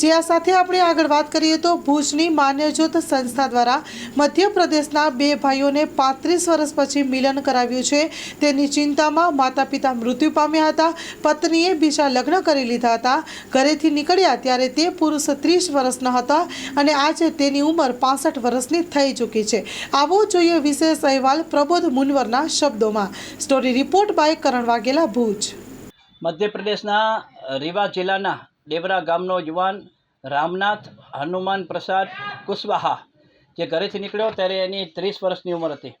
જે આ સાથે આપણે આગળ વાત કરીએ તો ભુજની માન્યજ્યોત સંસ્થા દ્વારા મધ્યપ્રદેશના બે ભાઈઓને પાંત્રીસ વર્ષ પછી મિલન કરાવ્યું છે. તેની ચિંતામાં માતા પિતા મૃત્યુ પામ્યા હતા. પત્નીએ બીજા લગ્ન કરી લીધા હતા. ઘરેથી નીકળ્યા ત્યારે તે પુરુષ ત્રીસ વર્ષના હતા અને આજે તેની ઉંમર પાસઠ વર્ષની થઈ ચૂકી છે. આવો જોઈએ વિશેષ અહેવાલ પ્રબોધ મુનવરના શબ્દોમાં. Story report by Karan Vaghela, Bhuj. મધ્યપ્રદેશના રીવા જિલ્લાના ડેવરા ગામનો યુવાન રામનાથ હનુમાન પ્રસાદ કુશવાહા જે ઘરેથી નીકળ્યો ત્યારે એની ત્રીસ વર્ષની ઉંમર હતી.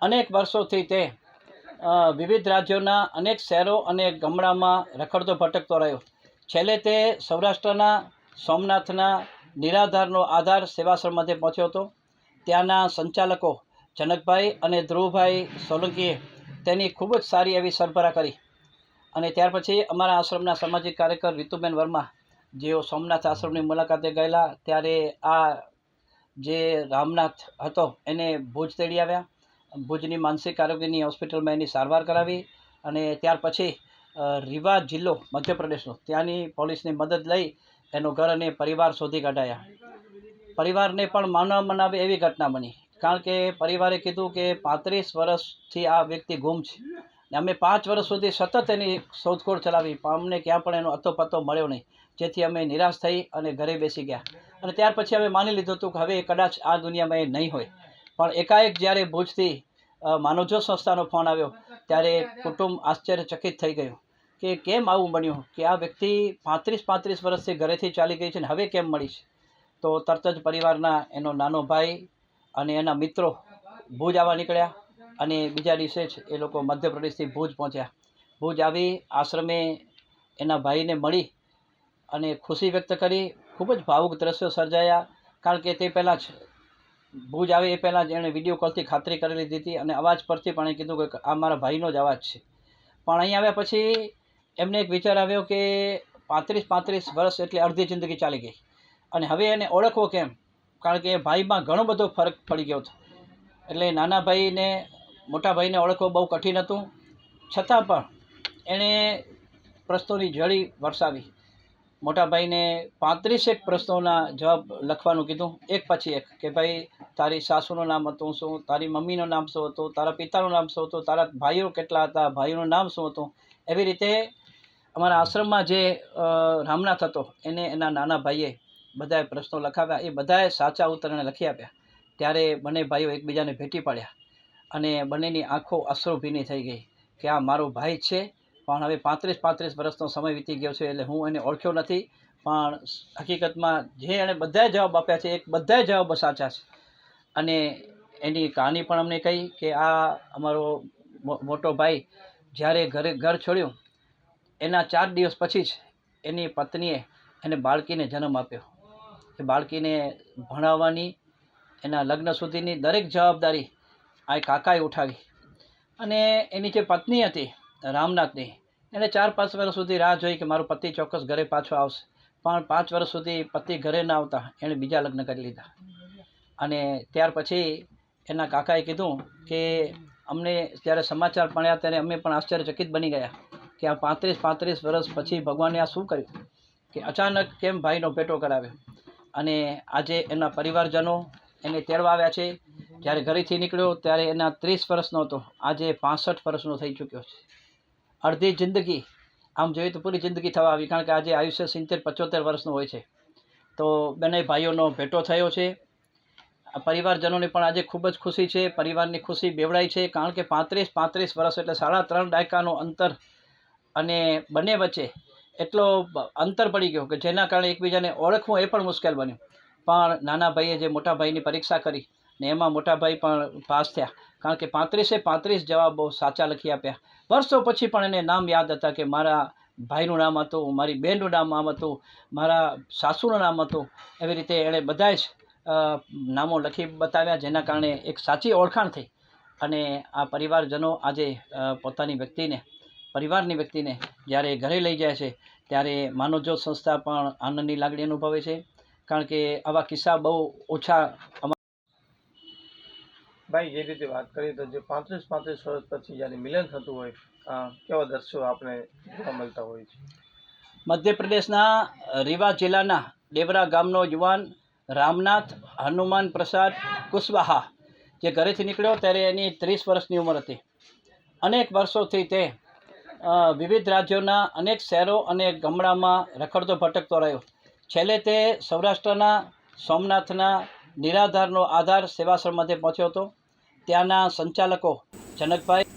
અનેક વર્ષોથી તે વિવિધ રાજ્યોના અનેક શહેરો અને ગામડામાં રખડતો ભટકતો રહ્યો. છેલ્લે તે સૌરાષ્ટ્રના સોમનાથના નિરાધારનો આધાર સેવાશ્રમ મધ્યે પહોંચ્યો હતો. ત્યાંના સંચાલકો જનકભાઈ અને ધ્રુવભાઈ સોલંકીએ તેની ખૂબ જ સારી એવી સરભરા કરી. અને ત્યાર પછી અમારા આશ્રમના સામાજિક કાર્યકર રીતુબેન વર્મા, જેઓ સોમનાથ આશ્રમની મુલાકાતે ગયેલા, ત્યારે આ જે રામનાથ હતો, એને ભુજ તેડી આવ્યા. ભુજની માનસિક આરોગ્યની હોસ્પિટલમાં એની સારવાર કરાવી અને ત્યાર પછી રીવા જિલ્લો મધ્યપ્રદેશનો, ત્યાંની પોલીસની મદદ લઈ એનો ઘર અને પરિવાર શોધી કાઢાયા. પરિવારને પણ માનવ મનાવે એવી ઘટના બની, કારણ કે પરિવારે કીધું કે પાંત્રીસ વર્ષથી આ વ્યક્તિ ગુમ છે. ને અમે પાંચ વર્ષ સુધી સતત એની શોધખોળ ચલાવી. પણ અમને ક્યાં પણ એનો અતો પત્તો મળ્યો નહીં. જેથી અમે નિરાશ થઈ અને ઘરે બેસી ગયા. અને ત્યાર પછી અમે માની લીધું હતું કે હવે કદાચ આ દુનિયામાં એ નહીં હોય. પણ એકાએક જ્યારે ભુજથી માનવજો સંસ્થાનો ફોન આવ્યો, ત્યારે કુટુંબ આશ્ચર્યચકિત થઈ ગયું કે કેમ આવું બન્યું? કે આ વ્યક્તિ પાંત્રીસ પાંત્રીસ વર્ષથી ઘરેથી ચાલી ગઈ છે ને હવે કેમ મળી છે? તો તરત જ પરિવારના એનો નાનો ભાઈ અને એના મિત્રો ભુજ આવવા નીકળ્યા. અને બીજા દિવસે જ એ લોકો મધ્યપ્રદેશથી ભુજ પહોંચ્યા. ભુજ આવી આશ્રમે એના ભાઈને મળી અને ખુશી વ્યક્ત કરી. ખૂબ જ ભાવુક દ્રશ્યો સર્જાયા, કારણ કે તે પહેલાં જ ભુજ આવે એ પહેલાં જ એણે વીડિયો કોલથી ખાતરી કરી લીધી હતી અને અવાજ પરથી પણ એણે કીધું કે આ મારા ભાઈનો જ અવાજ છે. પણ અહીં આવ્યા પછી એમને એક વિચાર આવ્યો કે પાંત્રીસ પાંત્રીસ વર્ષ એટલે અડધી જિંદગી ચાલી ગઈ. અને હવે એને ઓળખવો કેમ? કારણ કે ભાઈમાં ઘણો બધો ફરક પડી ગયો હતો. એટલે નાના ભાઈને મોટા ભાઈને ઓળખવો બહુ કઠિન હતું. છતાં પણ એણે પ્રશ્નોની જડી વરસાવી. મોટા ભાઈને પાંત્રીસેક પ્રશ્નોના જવાબ લખવાનું કીધું. એક પછી એક કે ભાઈ, તારી સાસુનું નામ હતું શું? તારી મમ્મીનું નામ શું હતું? તારા પિતાનું નામ શું હતું? તારા ભાઈઓ કેટલા હતા? ભાઈઓનું નામ શું હતું? એવી રીતે અમારા આશ્રમમાં જે રામનાથ હતો, એને એના નાના ભાઈએ બધાએ પ્રશ્નો લખાવ્યા. એ બધાએ સાચા ઉત્તરને લખી આપ્યા. ત્યારે બંને ભાઈઓ એકબીજાને ભેટી પાડ્યા. અને બંનેની આંખો અશ્રુભીની થઈ ગઈ કે આ મારો ભાઈ છે, પણ હવે પાંત્રીસ પાંત્રીસ વર્ષનો સમય વીતી ગયો છે એટલે હું એને ઓળખ્યો નથી. પણ હકીકતમાં જે એણે બધાએ જવાબ આપ્યા છે એક બધા જવાબ સાચા છે. અને એની કહાની પણ અમને કહી કે આ અમારો મોટો ભાઈ જ્યારે ઘરે ઘર છોડ્યું, એના ચાર દિવસ પછી જ એની પત્નીએ એને બાળકીને જન્મ આપ્યો. એ બાળકીને ભણાવવાની એના લગ્ન સુધીની દરેક જવાબદારી આ કાકાએ ઉઠાવી. અને એની જે પત્ની હતી, રામનાથની એણે ચાર પાંચ વર્ષ સુધી રાહ જોઈ કે મારો પતિ ચોક્કસ ઘરે પાછો આવશે. પણ પાંચ વર્ષ સુધી પતિ ઘરે ના આવતા, એણે બીજા લગ્ન કરી લીધા. અને ત્યાર પછી એના કાકાએ કીધું કે અમને જ્યારે સમાચાર મળ્યા ત્યારે અમે પણ આશ્ચર્યચકિત બની ગયા કે આ પાંત્રીસ પાંત્રીસ વર્ષ પછી ભગવાને આ શું કર્યું? કે અચાનક કેમ ભાઈનો ભેટો કરાવ્યો? અને આજે એના પરિવારજનો એને તેડવા આવ્યા છે જ્યારે ઘરેથી નીકળ્યો ત્યારે એના ત્રીસ વર્ષનો હતો. આજે પાસઠ વર્ષનો થઈ ચૂક્યો છે. અડધી જિંદગી, આમ જોઈએ તો પૂરી જિંદગી થવા આવી, કારણ કે આજે આયુષ્ય સિત્તેર, પચોતેર વર્ષનું હોય છે. તો બંને ભાઈઓનો ભેટો થયો છે. પરિવારજનોને પણ આજે ખૂબ જ ખુશી છે. પરિવારની ખુશી બેવડાઈ છે, કારણ કે પાંત્રીસ પાંત્રીસ વર્ષ એટલે સાડા ત્રણ દાયકાનું અંતર અને બંને વચ્ચે એટલો અંતર પડી ગયો કે જેના કારણે એકબીજાને ઓળખવું એ પણ મુશ્કેલ બન્યું. પણ નાના ભાઈએ જે મોટા ભાઈની પરીક્ષા કરી ને એમાં મોટાભાઈ પણ પાસ થયા. કારણ કે પાંત્રીસે પાંત્રીસ જવાબો સાચા લખી આપ્યા. વર્ષો પછી પણ એને નામ યાદ હતા કે મારા ભાઈનું નામ હતું, મારી બહેનનું નામ આમ હતું, મારા સાસુનું નામ હતું. એવી રીતે એણે બધાએ જ નામો લખી બતાવ્યા, જેના કારણે એક સાચી ઓળખાણ થઈ. અને આ પરિવારજનો આજે પોતાની વ્યક્તિને, પરિવારની વ્યક્તિને જ્યારે ઘરે લઈ જાય છે, ત્યારે માનવજ્યોત સંસ્થા પણ આનંદની લાગણી અનુભવે છે. કારણ કે આવા કિસ્સા બહુ ઓછા ભાઈ, જે રીતે વાત કરીએ તો જે પાંત્રીસ પાંત્રીસ વર્ષ પછી જ્યારે મિલન થતું હોય કેવા દ્રશ્યો આપણે મળતા હોય છે? મધ્યપ્રદેશના રીવા જિલ્લાના ડેવરા ગામનો યુવાન રામનાથ હનુમાન પ્રસાદ કુશવાહા જે ઘરેથી નીકળ્યો ત્યારે એની ત્રીસ વર્ષની ઉંમર હતી. અનેક વર્ષોથી તે વિવિધ રાજ્યોના અનેક શહેરો અને ગામડામાં રખડતો ભટકતો રહ્યો. છેલ્લે તે સૌરાષ્ટ્રના સોમનાથના નિરાધારનો આધાર સેવાશ્રમ મધ્યે પહોંચ્યો હતો. ત્યાંના સંચાલકો જનકભાઈ